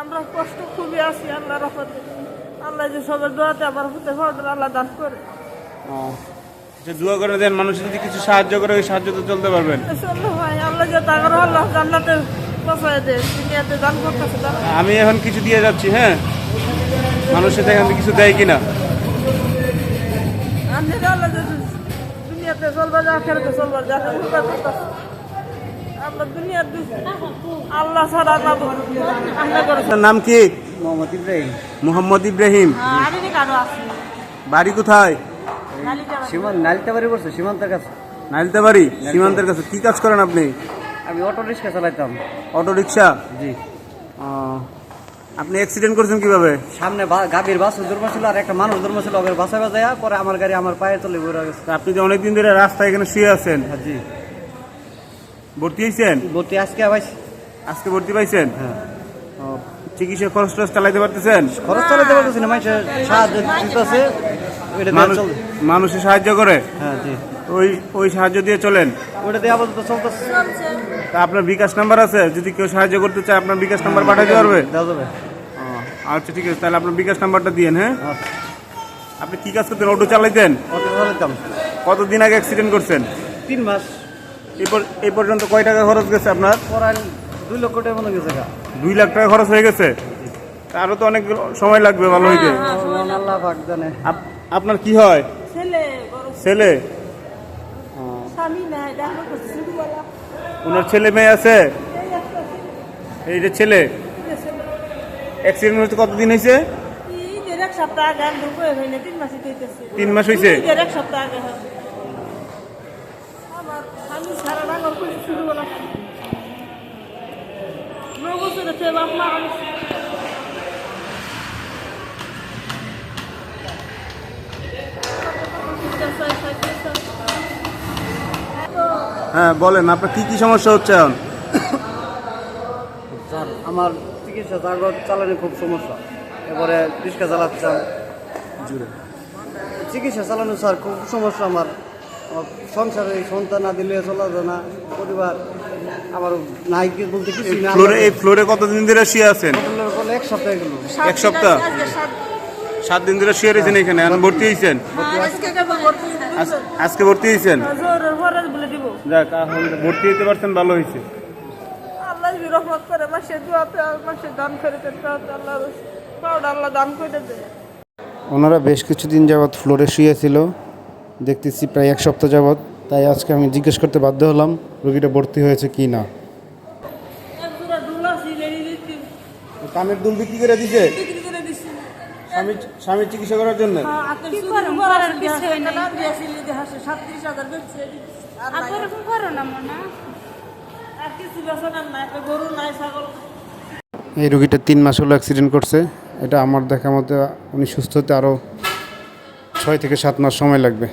আমরা কষ্ট খুবই আছি আল্লাহ রহমতে। আল্লাহ যে সবার দোয়াতে আবার হতে পারবেন আল্লাহ দান করে। যে দোয়া করে দেন মানুষ যদি কিছু সাহায্য করে ওই সাহায্য তো চলতে পারবেন। আল্লাহ যে তাগর আল্লাহ জান্নাতে দুনিয়াতে দান করতেছে আমি এখন কিছু দিয়ে যাচ্ছি হ্যাঁ? মানুষের এখান থেকে কিছু দেয় কিনা? আল্লাহ দুনিয়াতে চলবার যা খেলতে চলবার যা আল্লাহ ছাড়া নাম কি? মোহাম্মদ ইব্রাহিম। মোহাম্মদ ইব্রাহিম। বাড়ি কোথায়? সীমান্ত নালিতা বাড়ি পড়ছে সীমান্তের কাছে। সীমান্তের কাছে। কি কাজ করেন আপনি? আমি অটো রিক্সা চালাইতাম। অটো রিক্সা জি আপনি অ্যাক্সিডেন্ট করেছেন কীভাবে? সামনে বা- গাভীর বাস ধর্ম ছিল আর একটা মানুষ ধর্ম ছিল ওদের বাসায় বাজায় পরে আমার গাড়ি আমার পায়ে চলে ঘুরে গেছে। আপনি যে অনেকদিন ধরে রাস্তায় এখানে শুয়ে আছেন হ্যাঁ, জি। ভর্তি হয়েছেন? ভর্তি আজকে আবার আজকে ভর্তি পাইছেন? হ্যাঁ। চিকিৎসা খরচ টরচ চালাইতে পারতেছেন? খরচ চালাইতে পারতেছেন মানুষের সাহায্য দিতেছে ওইটা দিয়ে মানুষ চল মানুষে সাহায্য করে? হ্যাঁ জি। ওই ওই সাহায্য দিয়ে চলেন। ওইটা দিয়ে আপাতত চলতেছে। তা আপনার বিকাশ নাম্বার আছে? যদি কেউ সাহায্য করতে চায় আপনার বিকাশ নাম্বার পাঠাতে পারবে? আচ্ছা ঠিক আছে তাহলে আপনার বিকাশ নাম্বারটা দিয়েন হ্যাঁ? আচ্ছা। আপনি কি কাজ করতেন? অটো চালাইতেন? অটো চালাইতাম। কতদিন আগে অ্যাক্সিডেন্ট করছেন? তিন মাস। এই এই পর্যন্ত কয় টাকা খরচ গেছে আপনার? দুই লক্ষ টাকা মতো গেছে দুই লাখ টাকা খরচ হয়ে গেছে? আরও তো অনেক সময় লাগবে ভালো হইতে। পাক জানে। আপ- আপনার কি হয়? ছেলে ওনার ছেলে মেয়ে আছে? এই ছেলে, যে ছেলে। অ্যাক্সিডেন্ট হতে কতদিন হয়েছে? তিন মাস হয়েছে হয় আমার স্বামী সারা রাঙর করে শুরু করা ন সে বাপ মা আমি হ্যাঁ বলেন আপনার কি কি সমস্যা হচ্ছে এখন? স্যার আমার চিকিৎসা তারপর চালানো খুব সমস্যা। এবারে রিক্সা চালাচ্ছিলাম চিকিৎসা চালানো স্যার খুব সমস্যা আমার। সংসারে সন্তান না দিলে চলা যায় না পরিবার আমার নাই কি বলতে কিছু না ফ্লোরে এই ফ্লোরে কতদিন ধরে শুয়ে আছেন? এক সপ্তাহ গেল। এক সপ্তাহ? সাত সাত দিন ধরে শুয়ে রয়েছেন এখানে ভর্তি হয়েছেন? আজকে ভর্তি হয়েছেন? জোরের পরে বলে দিব। যাক ভর্তি হতে পারছেন ভালো হয়েছে। রহমত করে মাসে দুয়াতে মাসে দান করে আল্লাহ পাউডার আল্লাহ দান করে ওনারা বেশ কিছুদিন যাবৎ ফ্লোরে শুয়েছিল। দেখতেছি প্রায় এক সপ্তাহ যাবৎ। তাই আজকে আমি জিজ্ঞেস করতে বাধ্য হলাম রোগীটা ভর্তি হয়েছে কি না। কানের দুল বিক্রি করে দিছে? স্বামী স্বামীর চিকিৎসা করার জন্য? মনে। ছাগল। এই রোগীটা তিন মাস হলো অ্যাক্সিডেন্ট করছে। এটা আমার দেখা মতে উনি সুস্থ হতে আরও ছয় থেকে সাত মাস সময় লাগবে।